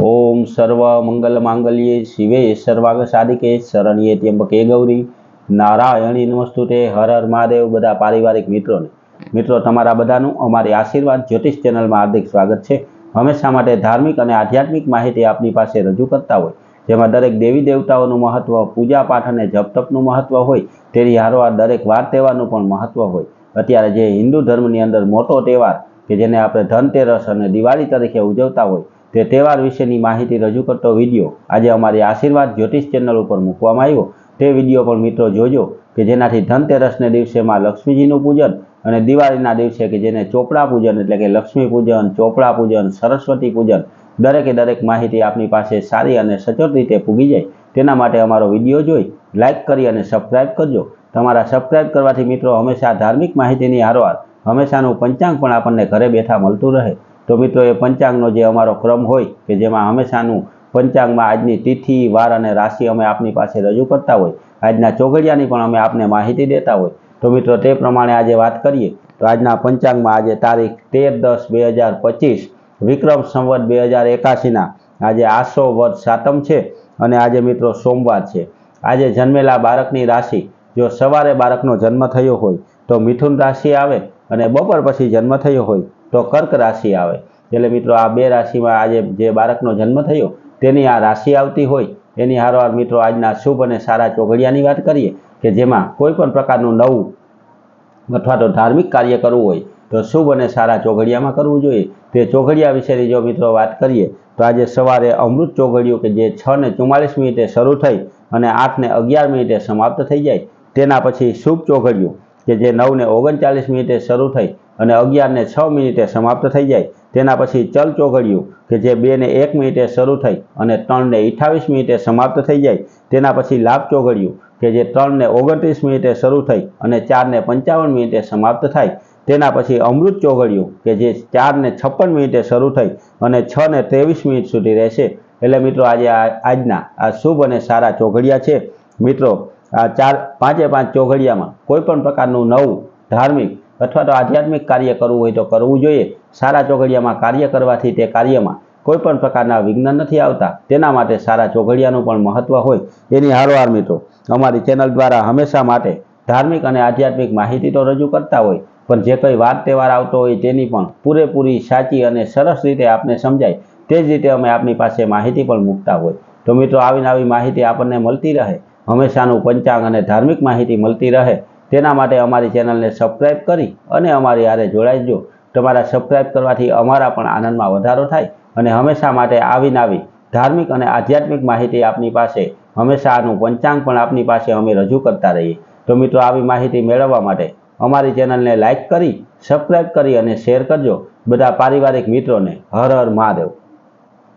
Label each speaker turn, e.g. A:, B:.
A: ઓમ સર્વ મંગલ માંગલ્યે શિવે સર્વાગ સાધિકે શરણ્યે ત્યંબકે ગૌરી. નારાયણી નમસ્તુતે હર હર મહાદેવ બધા પારિવારિક મિત્રોને. મિત્રો, તમારા બધાનું અમારી આશીર્વાદ જ્યોતિષ ચેનલમાં હાર્દિક સ્વાગત છે. હંમેશા માટે ધાર્મિક અને આધ્યાત્મિક માહિતી આપની પાસે રજૂ કરતા હોય? જેમાં દરેક દેવી દેવતાઓનું મહત્વ પૂજા પાઠ અને જપ તપનું મહત્વ હોય, તેની હારવાર દરેક વાર તહેવારનું પણ મહત્વ હોય. અત્યારે જે હિન્દુ ધર્મની અંદર મોટો તહેવાર, કે જેને આપણે ધનતેરસ અને દિવાળી તરીકે ઉજવતા હોય તે તહેવાર વિશેની માહિતી રજૂ કરતો વીડિયો આજે અમારી આશીર્વાદ જ્યોતિષ ચેનલ ઉપર મૂકવામાં આવ્યો. તે વીડિયો પણ મિત્રો જોજો કે જેનાથી ધનતેરસને દિવસે માં લક્ષ્મીજીનું પૂજન અને દિવાળીના દિવસે કે જેને ચોપડા પૂજન એટલે કે લક્ષ્મી પૂજન, ચોપડા પૂજન, સરસ્વતી પૂજન, દરેકે દરેક માહિતી આપની પાસે સારી અને સચોટ રીતે પૂગી જાય. તેના માટે અમારો વીડિયો જોઈ લાઇક કરી અને સબસ્ક્રાઇબ કરજો. તમારા સબસ્ક્રાઇબ કરવાથી મિત્રો હંમેશા ધાર્મિક માહિતીની હારવાર, હંમેશાનું પંચાંગ પણ આપણને ઘરે બેઠા મળતું રહે. તો મિત્રો એ પંચાંગનો જે અમારો ક્રમ હોય કે જેમાં હંમેશાનું પંચાંગમાં આજની તિથિ, વાર અને રાશિ અમે આપની પાસે રજૂ કરતા હોય. આજના ચોઘડિયાની પણ અમે આપને માહિતી દેતા હોય. તો મિત્રો તે પ્રમાણે આજે વાત કરીએ. તો આજના પંચાંગમાં આજે તારીખ તેર દસ બે હજાર પચીસ, વિક્રમ સંવત બે હજાર એકાશીના આજે આસો વધ સાતમ છે અને આજે મિત્રો સોમવાર છે. આજે જન્મેલા બાળકની રાશિ, જો સવારે બાળકનો જન્મ થયો હોય તો મિથુન રાશિ આવે અને બપોર પછી જન્મ થયો હોય તો કર્ક રાશિ આવે. એટલે મિત્રો આ બે રાશિમાં આજે જે બાળકનો જન્મ થયો, તેની આ રાશિ આવતી હોય, એની હારવાર મિત્રો આજના શુભ અને સારા ચોઘડિયાની વાત કરીએ, કે જેમાં કોઈ પણ પ્રકારનું નવું અથવા તો ધાર્મિક કાર્ય કરવું હોય, તો શુભ અને સારા ચોઘડિયામાં કરવું જોઈએ. તે ચોઘડિયા વિશેની જો મિત્રો વાત કરીએ, તો આજે સવારે અમૃત ચોઘડિયું કે જે છ ને ચુમ્માલીસ મિનિટે શરૂ થઈ અને આઠ ને અગિયાર મિનિટે સમાપ્ત થઈ જાય, તેના પછી શુભ ચોઘડિયું, કે જે નવ ને ઓગણચાલીસ મિનિટે શરૂ થઈ અને અગિયારને છ મિનિટે સમાપ્ત થઈ જાય. તેના પછી ચલ ચોઘડિયું, કે જે બેને એક મિનિટે શરૂ થઈ અને ત્રણને અઠાવીસ મિનિટે સમાપ્ત થઈ જાય. તેના પછી લાભ ચોઘડિયું, કે જે ત્રણને ઓગણત્રીસ મિનિટે શરૂ થઈ અને ચારને પંચાવન મિનિટે સમાપ્ત થાય. તેના પછી અમૃત ચોઘડિયું, કે જે ચારને છપ્પન મિનિટે શરૂ થઈ અને છ ને ત્રેવીસ મિનિટ સુધી રહેશે. એટલે મિત્રો, આજે આજના આ શુભ અને સારા ચોઘડિયા છે. મિત્રો, આ ચાર પાંચે પાંચ ચોઘડિયામાં કોઈ પણ પ્રકારનું નવું ધાર્મિક અથવા તો આધ્યાત્મિક કાર્ય કરવું હોય તો કરવું જોઈએ. સારા ચોઘડિયામાં કાર્ય કરવાથી તે કાર્યમાં કોઈ પણ પ્રકારના વિઘ્ન નથી આવતા. તેના માટે સારા ચોઘડિયાનું પણ મહત્વ હોય. એની હારોહાર મિત્રો, અમારી ચેનલ દ્વારા હંમેશા માટે ધાર્મિક અને આધ્યાત્મિક માહિતી તો રજૂ કરતા હોય, પણ જે કંઈ વાર તહેવાર આવતો હોય તેની પણ પૂરેપૂરી સાચી અને સરસ રીતે આપને સમજાય. તે જ રીતે અમે આપની પાસે માહિતી પણ મૂકતા હોય. તો મિત્રો, આવીને આવી માહિતી આપણને મળતી રહે. હંમેશાનું પંચાંગ અને ધાર્મિક માહિતી મળતી રહે. તેના માટે અમારી ચેનલને સબસ્ક્રાઈબ કરી અને અમારી હારે જોડાઈજો તમારા સબસ્ક્રાઈબ કરવાથી અમારા પણ આનંદમાં વધારો થાય અને હંમેશા માટે આવીને આવી ધાર્મિક અને આધ્યાત્મિક માહિતી આપની પાસે, હંમેશા આનું પંચાંગ પણ આપની પાસે અમે રજૂ કરતા રહીએ. તો મિત્રો, આવી માહિતી મેળવવા માટે અમારી ચેનલને લાઇક કરી સબસ્ક્રાઈબ કરી અને શેર કરજો. બધા પારિવારિક મિત્રોને હર હર મહાદેવ.